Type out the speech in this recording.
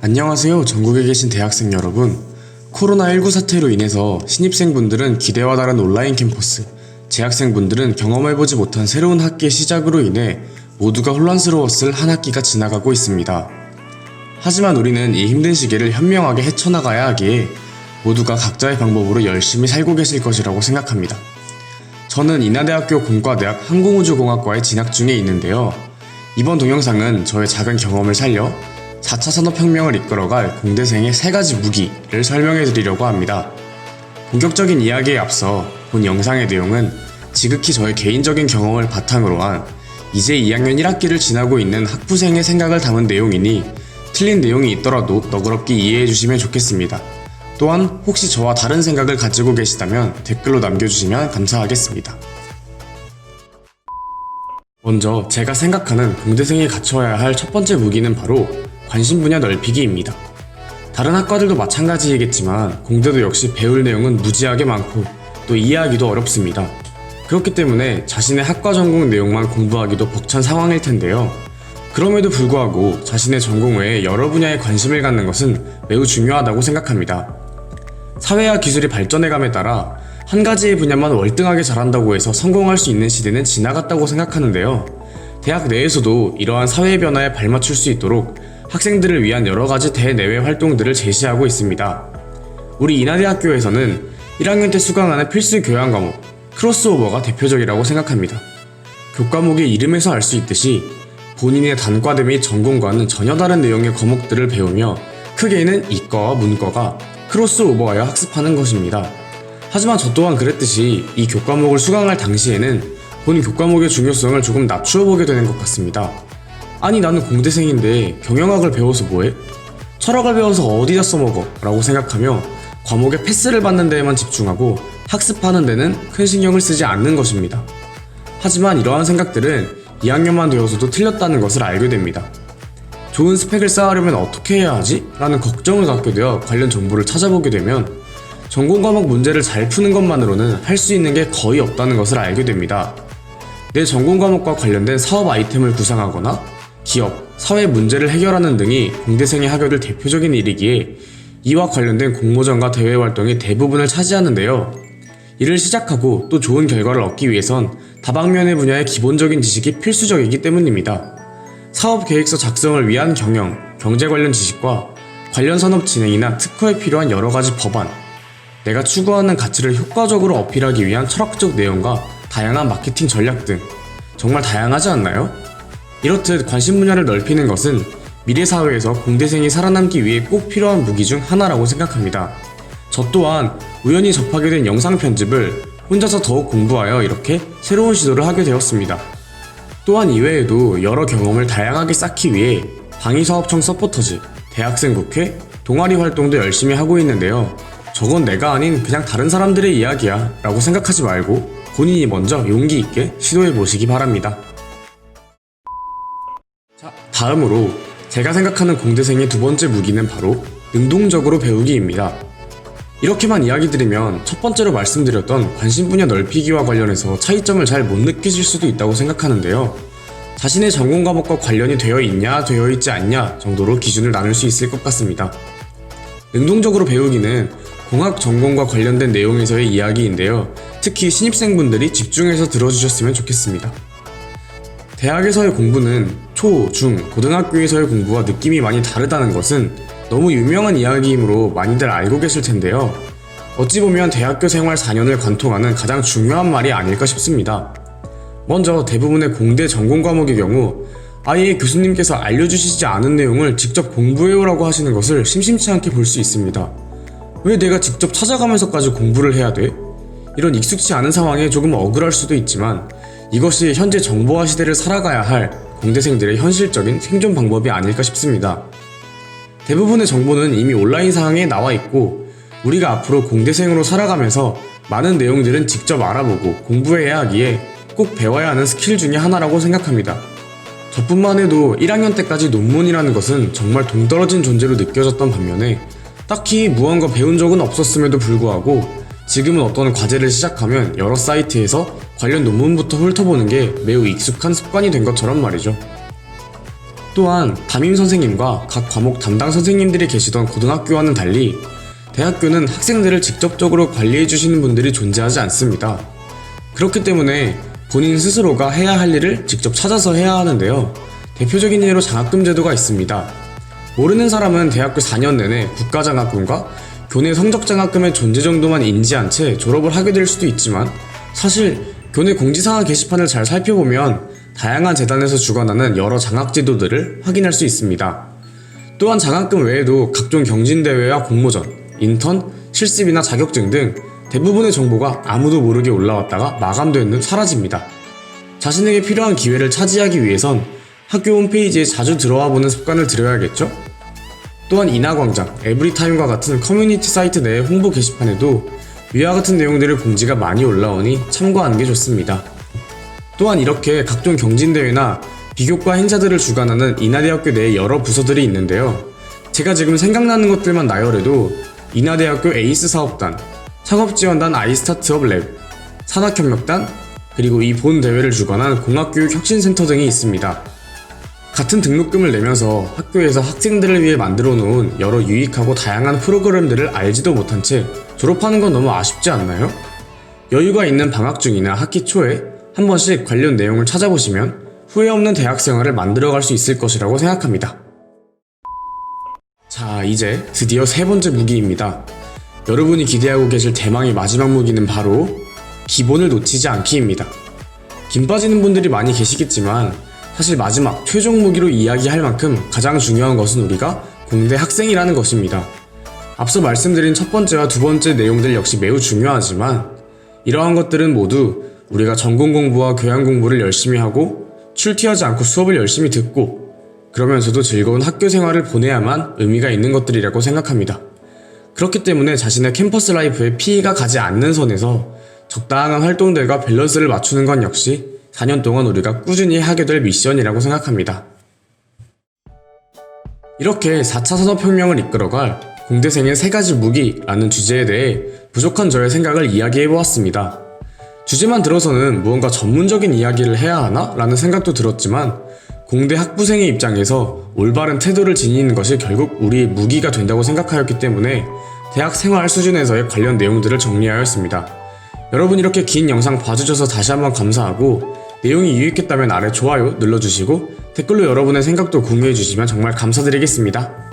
안녕하세요. 전국에 계신 대학생 여러분. 코로나19 사태로 인해서 신입생분들은 기대와 다른 온라인 캠퍼스, 재학생분들은 경험해보지 못한 새로운 학기의 시작으로 인해 모두가 혼란스러웠을 한 학기가 지나가고 있습니다. 하지만 우리는 이 힘든 시기를 현명하게 헤쳐나가야 하기에 모두가 각자의 방법으로 열심히 살고 계실 것이라고 생각합니다. 저는 인하대학교 공과대학 항공우주공학과에 진학 중에 있는데요. 이번 동영상은 저의 작은 경험을 살려 4차 산업혁명을 이끌어갈 공대생의 세 가지 무기를 설명해 드리려고 합니다. 본격적인 이야기에 앞서 본 영상의 내용은 지극히 저의 개인적인 경험을 바탕으로 한 이제 2학년 1학기를 지나고 있는 학부생의 생각을 담은 내용이니 틀린 내용이 있더라도 너그럽게 이해해 주시면 좋겠습니다. 또한 혹시 저와 다른 생각을 가지고 계시다면 댓글로 남겨주시면 감사하겠습니다. 먼저 제가 생각하는 공대생이 갖춰야 할 첫 번째 무기는 바로 관심 분야 넓히기입니다. 다른 학과들도 마찬가지이겠지만 공대도 역시 배울 내용은 무지하게 많고 또 이해하기도 어렵습니다. 그렇기 때문에 자신의 학과 전공 내용만 공부하기도 벅찬 상황일 텐데요. 그럼에도 불구하고 자신의 전공 외에 여러 분야에 관심을 갖는 것은 매우 중요하다고 생각합니다. 사회와 기술이 발전해감에 따라 한 가지의 분야만 월등하게 잘한다고 해서 성공할 수 있는 시대는 지나갔다고 생각하는데요. 대학 내에서도 이러한 사회의 변화에 발맞출 수 있도록 학생들을 위한 여러 가지 대내외 활동들을 제시하고 있습니다. 우리 인하대학교에서는 1학년 때 수강하는 필수 교양 과목 크로스오버가 대표적이라고 생각합니다. 교과목의 이름에서 알 수 있듯이 본인의 단과대 및 전공과는 전혀 다른 내용의 과목들을 배우며 크게는 이과와 문과가 크로스오버하여 학습하는 것입니다. 하지만 저 또한 그랬듯이 이 교과목을 수강할 당시에는 본 교과목의 중요성을 조금 낮추어 보게 되는 것 같습니다. 아니 나는 공대생인데 경영학을 배워서 뭐해? 철학을 배워서 어디다 써먹어? 라고 생각하며 과목에 패스를 받는 데에만 집중하고 학습하는 데는 큰 신경을 쓰지 않는 것입니다. 하지만 이러한 생각들은 2학년만 되어서도 틀렸다는 것을 알게 됩니다. 좋은 스펙을 쌓으려면 어떻게 해야 하지? 라는 걱정을 갖게 되어 관련 정보를 찾아보게 되면 전공 과목 문제를 잘 푸는 것만으로는 할 수 있는 게 거의 없다는 것을 알게 됩니다. 내 전공 과목과 관련된 사업 아이템을 구상하거나 기업, 사회 문제를 해결하는 등이 공대생이 하게 될 대표적인 일이기에 이와 관련된 공모전과 대외 활동이 대부분을 차지하는데요. 이를 시작하고 또 좋은 결과를 얻기 위해선 다방면의 분야의 기본적인 지식이 필수적이기 때문입니다. 사업 계획서 작성을 위한 경영, 경제 관련 지식과 관련 산업 진행이나 특허에 필요한 여러 가지 법안, 내가 추구하는 가치를 효과적으로 어필하기 위한 철학적 내용과 다양한 마케팅 전략 등 정말 다양하지 않나요? 이렇듯 관심 분야를 넓히는 것은 미래 사회에서 공대생이 살아남기 위해 꼭 필요한 무기 중 하나라고 생각합니다. 저 또한 우연히 접하게 된 영상 편집을 혼자서 더욱 공부하여 이렇게 새로운 시도를 하게 되었습니다. 또한 이외에도 여러 경험을 다양하게 쌓기 위해 방위사업청 서포터즈, 대학생 국회, 동아리 활동도 열심히 하고 있는데요. 저건 내가 아닌 그냥 다른 사람들의 이야기야 라고 생각하지 말고 본인이 먼저 용기 있게 시도해 보시기 바랍니다. 자, 다음으로 제가 생각하는 공대생의 두 번째 무기는 바로 능동적으로 배우기입니다. 이렇게만 이야기 드리면 첫 번째로 말씀드렸던 관심 분야 넓히기와 관련해서 차이점을 잘 못 느끼실 수도 있다고 생각하는데요. 자신의 전공 과목과 관련이 되어 있냐, 되어 있지 않냐 정도로 기준을 나눌 수 있을 것 같습니다. 능동적으로 배우기는 공학 전공과 관련된 내용에서의 이야기인데요. 특히 신입생분들이 집중해서 들어주셨으면 좋겠습니다. 대학에서의 공부는 초, 중, 고등학교에서의 공부와 느낌이 많이 다르다는 것은 너무 유명한 이야기이므로 많이들 알고 계실 텐데요. 어찌 보면 대학교 생활 4년을 관통하는 가장 중요한 말이 아닐까 싶습니다. 먼저 대부분의 공대 전공 과목의 경우 아예 교수님께서 알려주시지 않은 내용을 직접 공부해오라고 하시는 것을 심심치 않게 볼 수 있습니다. 왜 내가 직접 찾아가면서까지 공부를 해야 돼? 이런 익숙치 않은 상황에 조금 억울할 수도 있지만 이것이 현재 정보화 시대를 살아가야 할 공대생들의 현실적인 생존 방법이 아닐까 싶습니다. 대부분의 정보는 이미 온라인 상황에 나와 있고 우리가 앞으로 공대생으로 살아가면서 많은 내용들은 직접 알아보고 공부해야 하기에 꼭 배워야 하는 스킬 중에 하나라고 생각합니다. 저뿐만 해도 1학년 때까지 논문이라는 것은 정말 동떨어진 존재로 느껴졌던 반면에 딱히 무언가 배운 적은 없었음에도 불구하고 지금은 어떤 과제를 시작하면 여러 사이트에서 관련 논문부터 훑어보는 게 매우 익숙한 습관이 된 것처럼 말이죠. 또한 담임 선생님과 각 과목 담당 선생님들이 계시던 고등학교와는 달리 대학교는 학생들을 직접적으로 관리해 주시는 분들이 존재하지 않습니다. 그렇기 때문에 본인 스스로가 해야 할 일을 직접 찾아서 해야 하는데요. 대표적인 예로 장학금 제도가 있습니다. 모르는 사람은 대학교 4년 내내 국가장학금과 교내 성적장학금의 존재 정도만 인지한 채 졸업을 하게 될 수도 있지만 사실 교내 공지사항 게시판을 잘 살펴보면 다양한 재단에서 주관하는 여러 장학 제도들을 확인할 수 있습니다. 또한 장학금 외에도 각종 경진대회와 공모전, 인턴, 실습이나 자격증 등 대부분의 정보가 아무도 모르게 올라왔다가 마감된 후 사라집니다. 자신에게 필요한 기회를 차지하기 위해선 학교 홈페이지에 자주 들어와 보는 습관을 들여야겠죠? 또한 인하광장, 에브리타임과 같은 커뮤니티 사이트 내 홍보 게시판에도 위와 같은 내용들의 공지가 많이 올라오니 참고하는 게 좋습니다. 또한 이렇게 각종 경진대회나 비교과 행사들을 주관하는 인하대학교 내에 여러 부서들이 있는데요. 제가 지금 생각나는 것들만 나열해도 인하대학교 에이스 사업단, 창업지원단 아이스타트업 랩, 산학협력단, 그리고 이 본 대회를 주관한 공학교육혁신센터 등이 있습니다. 같은 등록금을 내면서 학교에서 학생들을 위해 만들어 놓은 여러 유익하고 다양한 프로그램들을 알지도 못한 채 졸업하는 건 너무 아쉽지 않나요? 여유가 있는 방학 중이나 학기 초에 한 번씩 관련 내용을 찾아보시면 후회 없는 대학 생활을 만들어갈 수 있을 것이라고 생각합니다. 자, 이제 드디어 세 번째 무기입니다. 여러분이 기대하고 계실 대망의 마지막 무기는 바로 기본을 놓치지 않기입니다. 김 빠지는 분들이 많이 계시겠지만 사실 마지막 최종 무기로 이야기할 만큼 가장 중요한 것은 우리가 공대 학생이라는 것입니다. 앞서 말씀드린 첫 번째와 두 번째 내용들 역시 매우 중요하지만 이러한 것들은 모두 우리가 전공 공부와 교양 공부를 열심히 하고 출티하지 않고 수업을 열심히 듣고 그러면서도 즐거운 학교 생활을 보내야만 의미가 있는 것들이라고 생각합니다. 그렇기 때문에 자신의 캠퍼스 라이프에 피해가 가지 않는 선에서 적당한 활동들과 밸런스를 맞추는 건 역시 4년 동안 우리가 꾸준히 하게 될 미션이라고 생각합니다. 이렇게 4차 산업혁명을 이끌어갈 공대생의 세 가지 무기라는 주제에 대해 부족한 저의 생각을 이야기해 보았습니다. 주제만 들어서는 무언가 전문적인 이야기를 해야 하나? 라는 생각도 들었지만 공대 학부생의 입장에서 올바른 태도를 지니는 것이 결국 우리의 무기가 된다고 생각하였기 때문에 대학 생활 수준에서의 관련 내용들을 정리하였습니다. 여러분 이렇게 긴 영상 봐주셔서 다시 한번 감사하고 내용이 유익했다면 아래 좋아요 눌러주시고 댓글로 여러분의 생각도 공유해주시면 정말 감사드리겠습니다.